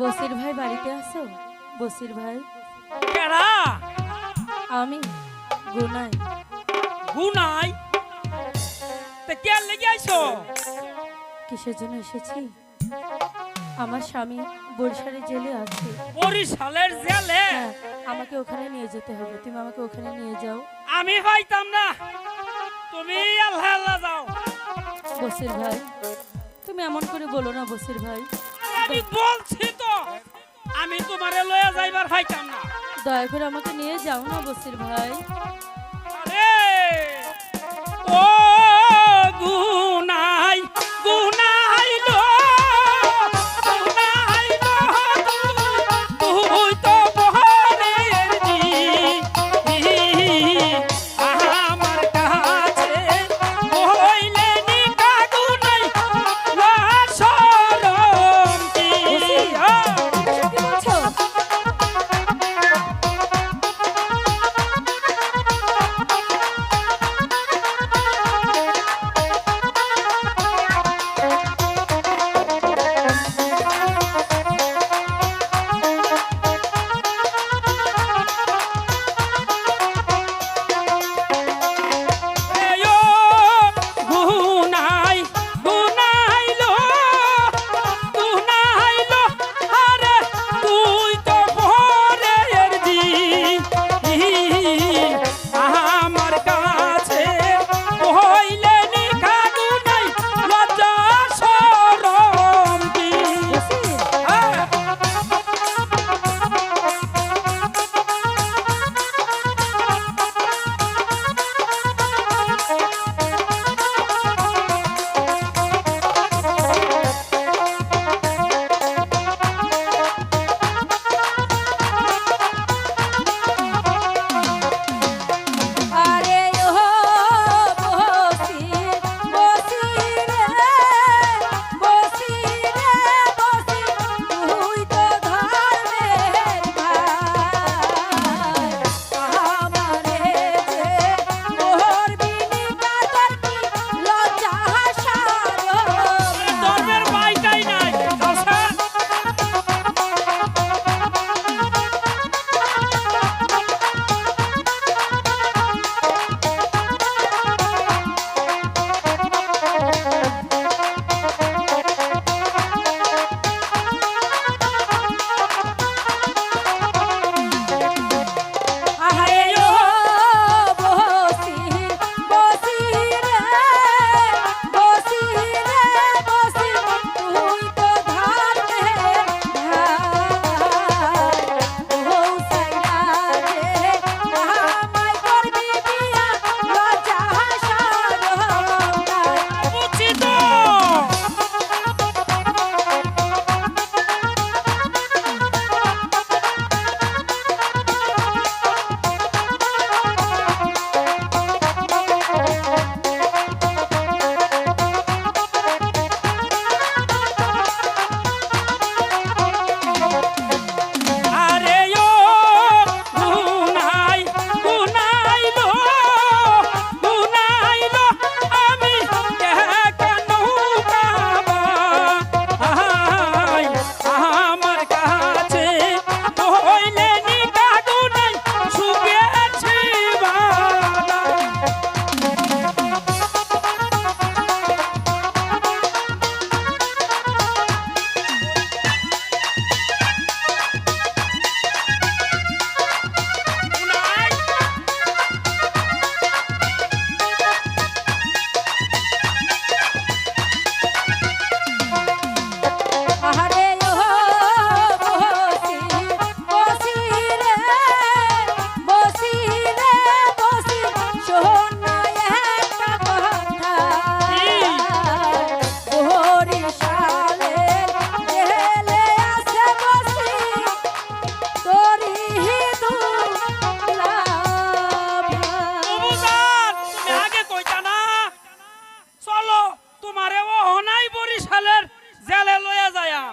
বসির ভাই বাড়িতে আছো? বসির ভাই? কেরা? আমি গুনাই। গুনাই? তে কে লেগে আইছো? কিসের জন্য এসেছি? আমার স্বামী বরিশালে জেলে আছে। বরিশালের জেলে? হ্যাঁ আমাকে ওখানে নিয়ে যেতে হবে। তুমি আমাকে ওখানে নিয়ে যাও। আমি হইতাম না। তুমি আল্লাহ আল্লাহ যাও। বসির ভাই তুমি এমন করে বলো না বসির ভাই। আমি বলছি তো, আমি তোমারে লয়ে যাইবার হইতাম না। দয়া করে আমাকে নিয়ে যাও না, বসির ভাই।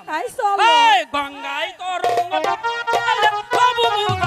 Ai solo. Ei, bangai toro. Babu